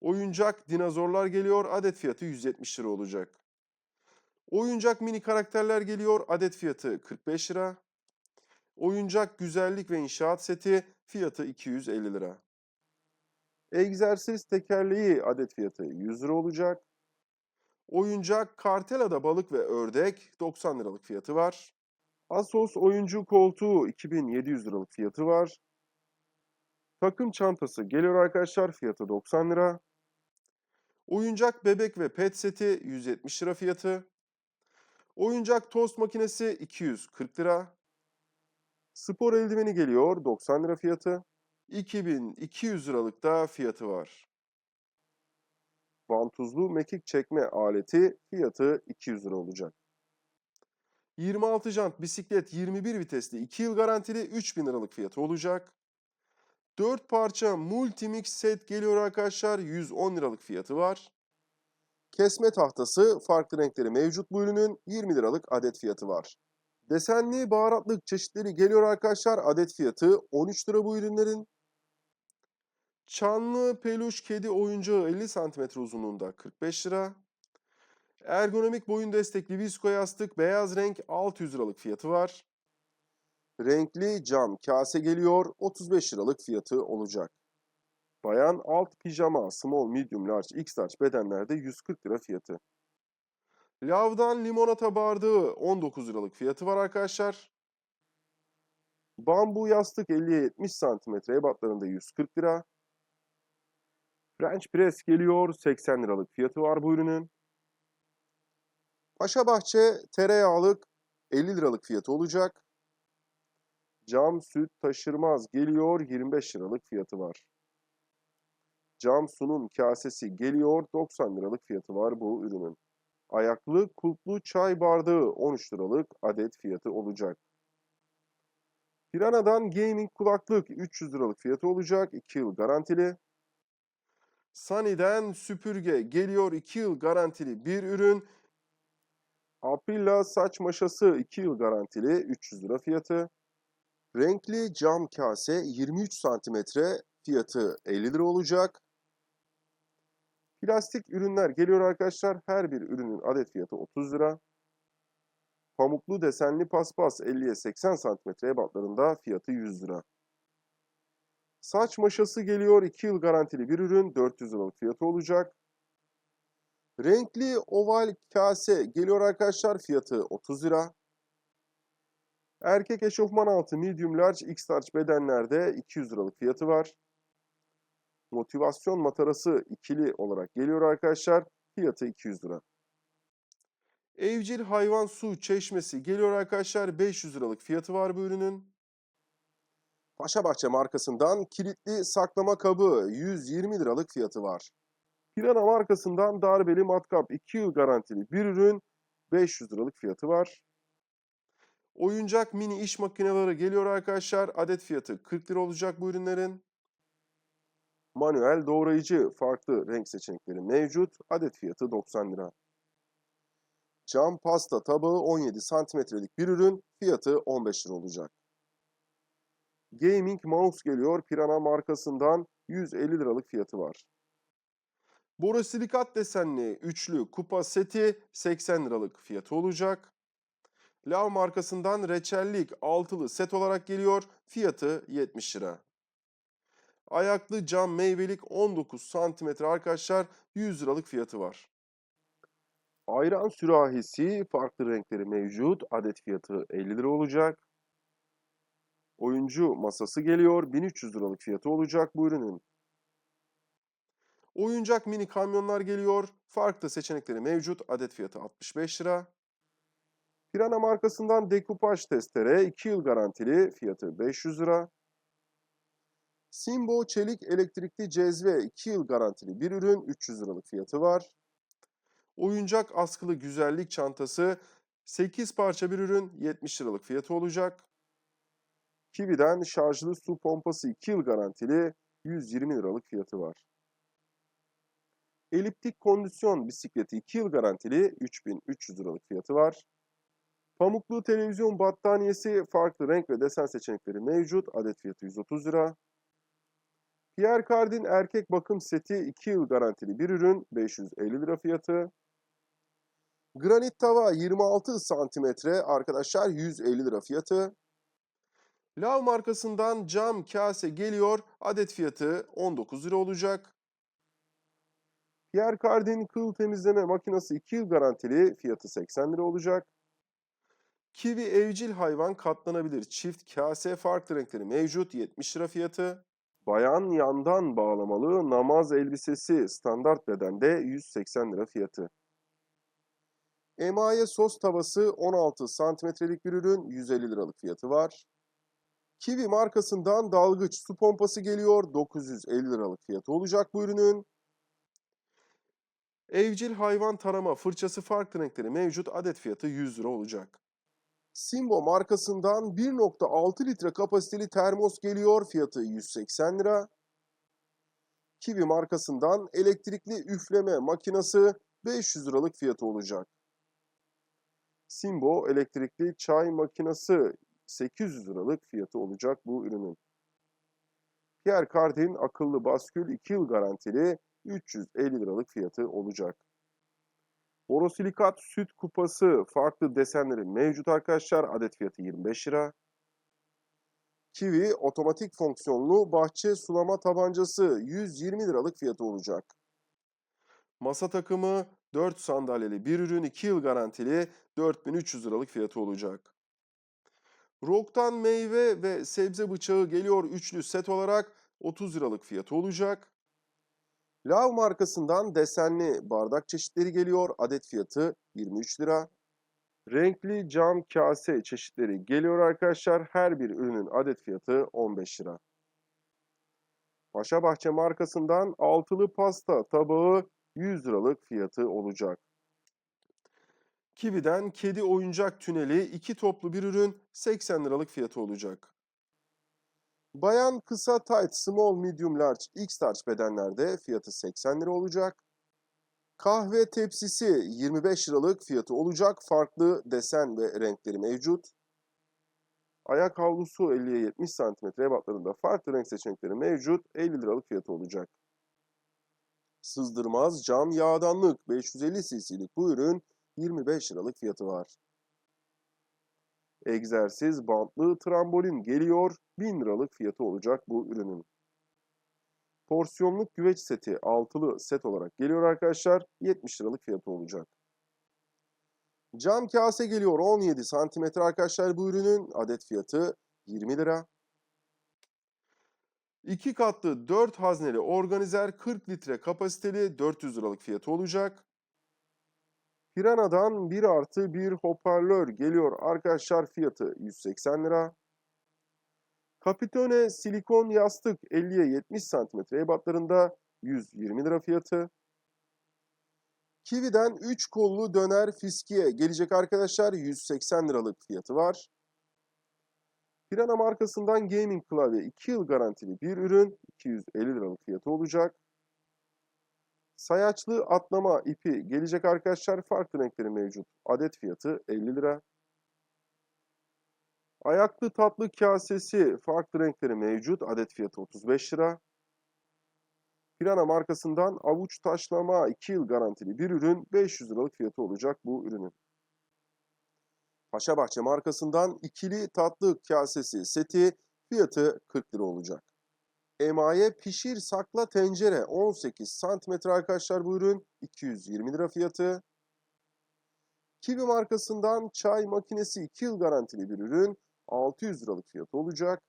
Oyuncak dinozorlar geliyor. Adet fiyatı 170 lira olacak. Oyuncak mini karakterler geliyor. Adet fiyatı 45 lira. Oyuncak güzellik ve inşaat seti fiyatı 250 lira. Egzersiz tekerleği adet fiyatı 100 lira olacak. Oyuncak kartelada balık ve ördek 90 liralık fiyatı var. Asos oyuncu koltuğu 2700 liralık fiyatı var. Takım çantası geliyor arkadaşlar fiyatı 90 lira. Oyuncak bebek ve pet seti 170 lira fiyatı. Oyuncak tost makinesi 240 lira. Spor eldiveni geliyor 90 lira fiyatı. 2200 liralık da fiyatı var. Vantuzlu mekik çekme aleti fiyatı 200 lira olacak. 26 jant bisiklet 21 vitesli 2 yıl garantili 3000 liralık fiyatı olacak. 4 parça multimix set geliyor arkadaşlar 110 liralık fiyatı var. Kesme tahtası farklı renkleri mevcut bu ürünün 20 liralık adet fiyatı var. Desenli baharatlık çeşitleri geliyor arkadaşlar adet fiyatı 13 lira bu ürünlerin. Çanlı peluş kedi oyuncağı 50 cm uzunluğunda 45 lira. Ergonomik boyun destekli visko yastık beyaz renk 600 liralık fiyatı var. Renkli cam kase geliyor 35 liralık fiyatı olacak. Bayan alt pijama small medium large x large bedenlerde 140 lira fiyatı. Lavdan limonata bardağı 19 liralık fiyatı var arkadaşlar. Bambu yastık 50'ye 70 cm ebatlarında 140 lira. French press geliyor 80 liralık fiyatı var bu ürünün. Paşabahçe tereyağlık 50 liralık fiyatı olacak. Cam süt taşırmaz geliyor 25 liralık fiyatı var. Cam sunum kasesi geliyor 90 liralık fiyatı var bu ürünün. Ayaklı kulplu çay bardağı 13 liralık adet fiyatı olacak. Pirana'dan gaming kulaklık 300 liralık fiyatı olacak 2 yıl garantili. Sunny'den süpürge geliyor 2 yıl garantili bir ürün. Aprilla saç maşası 2 yıl garantili 300 lira fiyatı. Renkli cam kase 23 santimetre fiyatı 50 lira olacak. Plastik ürünler geliyor arkadaşlar. Her bir ürünün adet fiyatı 30 lira. Pamuklu desenli paspas 50'ye 80 santimetre ebatlarında fiyatı 100 lira. Saç maşası geliyor 2 yıl garantili bir ürün 400 liralık fiyatı olacak. Renkli oval kase geliyor arkadaşlar fiyatı 30 lira. Erkek eşofman altı medium large x large bedenlerde 200 liralık fiyatı var. Motivasyon matarası ikili olarak geliyor arkadaşlar. Fiyatı 200 lira. Evcil hayvan su çeşmesi geliyor arkadaşlar. 500 liralık fiyatı var bu ürünün. Paşabahçe markasından kilitli saklama kabı 120 liralık fiyatı var. Pirana markasından darbeli matkap 2 yıl garantili bir ürün 500 liralık fiyatı var. Oyuncak mini iş makineleri geliyor arkadaşlar. Adet fiyatı 40 lira olacak bu ürünlerin. Manuel doğrayıcı farklı renk seçenekleri mevcut. Adet fiyatı 90 lira. Cam pasta tabağı 17 santimetrelik bir ürün. Fiyatı 15 lira olacak. Gaming mouse geliyor. Pirana markasından 150 liralık fiyatı var. Borosilikat desenli üçlü kupa seti 80 liralık fiyatı olacak. Lav markasından reçellik altılı set olarak geliyor. Fiyatı 70 lira. Ayaklı cam meyvelik 19 santimetre arkadaşlar 100 liralık fiyatı var. Ayran sürahisi farklı renkleri mevcut. Adet fiyatı 50 lira olacak. Oyuncu masası geliyor. 1300 liralık fiyatı olacak bu ürünün. Oyuncak mini kamyonlar geliyor. Farklı seçenekleri mevcut. Adet fiyatı 65 lira. Pirana markasından dekupaj testere 2 yıl garantili fiyatı 500 lira. Simbo çelik elektrikli cezve 2 yıl garantili bir ürün 300 liralık fiyatı var. Oyuncak askılı güzellik çantası 8 parça bir ürün 70 liralık fiyatı olacak. Kiwi'den şarjlı su pompası 2 yıl garantili 120 liralık fiyatı var. Eliptik kondisyon bisikleti 2 yıl garantili 3300 liralık fiyatı var. Pamuklu televizyon battaniyesi farklı renk ve desen seçenekleri mevcut. Adet fiyatı 130 lira. Pierre Cardin erkek bakım seti 2 yıl garantili bir ürün 550 lira fiyatı. Granit tava 26 santimetre arkadaşlar 150 lira fiyatı. Lav markasından cam kase geliyor. Adet fiyatı 19 lira olacak. Pierre Cardin kıl temizleme makinesi 2 yıl garantili fiyatı 80 lira olacak. Kiwi evcil hayvan katlanabilir çift kase farklı renkleri mevcut 70 lira fiyatı. Bayan yandan bağlamalı namaz elbisesi standart bedende 180 lira fiyatı. Emaye sos tavası 16 santimetrelik bir ürün 150 liralık fiyatı var. Kiwi markasından dalgıç su pompası geliyor 950 liralık fiyatı olacak bu ürünün. Evcil hayvan tarama fırçası farklı renkleri mevcut adet fiyatı 100 lira olacak. Simbo markasından 1.6 litre kapasiteli termos geliyor. Fiyatı 180 lira. Kiwi markasından elektrikli üfleme makinesi 500 liralık fiyatı olacak. Simbo elektrikli çay makinesi 800 liralık fiyatı olacak bu ürünün. Pierre Cardin akıllı baskül 2 yıl garantili 350 liralık fiyatı olacak. Borosilikat süt kupası farklı desenleri mevcut arkadaşlar. Adet fiyatı 25 lira. Kiwi otomatik fonksiyonlu bahçe sulama tabancası 120 liralık fiyatı olacak. Masa takımı 4 sandalyeli bir ürün 2 yıl garantili 4300 liralık fiyatı olacak. Rock'tan meyve ve sebze bıçağı geliyor üçlü set olarak 30 liralık fiyatı olacak. Lav markasından desenli bardak çeşitleri geliyor. Adet fiyatı 23 lira. Renkli cam kase çeşitleri geliyor arkadaşlar. Her bir ürünün adet fiyatı 15 lira. Paşabahçe markasından altılı pasta tabağı 100 liralık fiyatı olacak. Kiwi'den kedi oyuncak tüneli iki toplu bir ürün 80 liralık fiyatı olacak. Bayan kısa tight small medium large x large bedenlerde fiyatı 80 lira olacak. Kahve tepsisi 25 liralık fiyatı olacak. Farklı desen ve renkleri mevcut. Ayak havlusu 50'ye 70 cm ebatlarında farklı renk seçenekleri mevcut. 50 liralık fiyatı olacak. Sızdırmaz cam yağdanlık 550 cc'lik bu ürün 25 liralık fiyatı var. Egzersiz bantlı trambolin geliyor. 1000 liralık fiyatı olacak bu ürünün. Porsiyonluk güveç seti altılı set olarak geliyor arkadaşlar. 70 liralık fiyatı olacak. Cam kase geliyor 17 santimetre arkadaşlar bu ürünün adet fiyatı 20 lira. 2 katlı 4 hazneli organizer 40 litre kapasiteli 400 liralık fiyatı olacak. Pirana'dan 1 artı 1 hoparlör geliyor arkadaşlar fiyatı 180 lira. Capitone silikon yastık 50'ye 70 cm ebatlarında 120 lira fiyatı. Kiwi'den 3 kollu döner fiskiye gelecek arkadaşlar 180 liralık fiyatı var. Pirana markasından gaming klavye 2 yıl garantili bir ürün 250 liralık fiyatı olacak. Sayaçlı atlama ipi gelecek arkadaşlar. Farklı renkleri mevcut. Adet fiyatı 50 lira. Ayaklı tatlı kasesi farklı renkleri mevcut. Adet fiyatı 35 lira. Pirana markasından avuç taşlama 2 yıl garantili bir ürün 500 liralık fiyatı olacak bu ürünün. Paşabahçe markasından ikili tatlı kasesi seti fiyatı 40 lira olacak. Emaye pişir sakla tencere 18 santimetre arkadaşlar bu ürün 220 lira fiyatı. Kiwi markasından çay makinesi 2 yıl garantili bir ürün 600 liralık fiyatı olacak.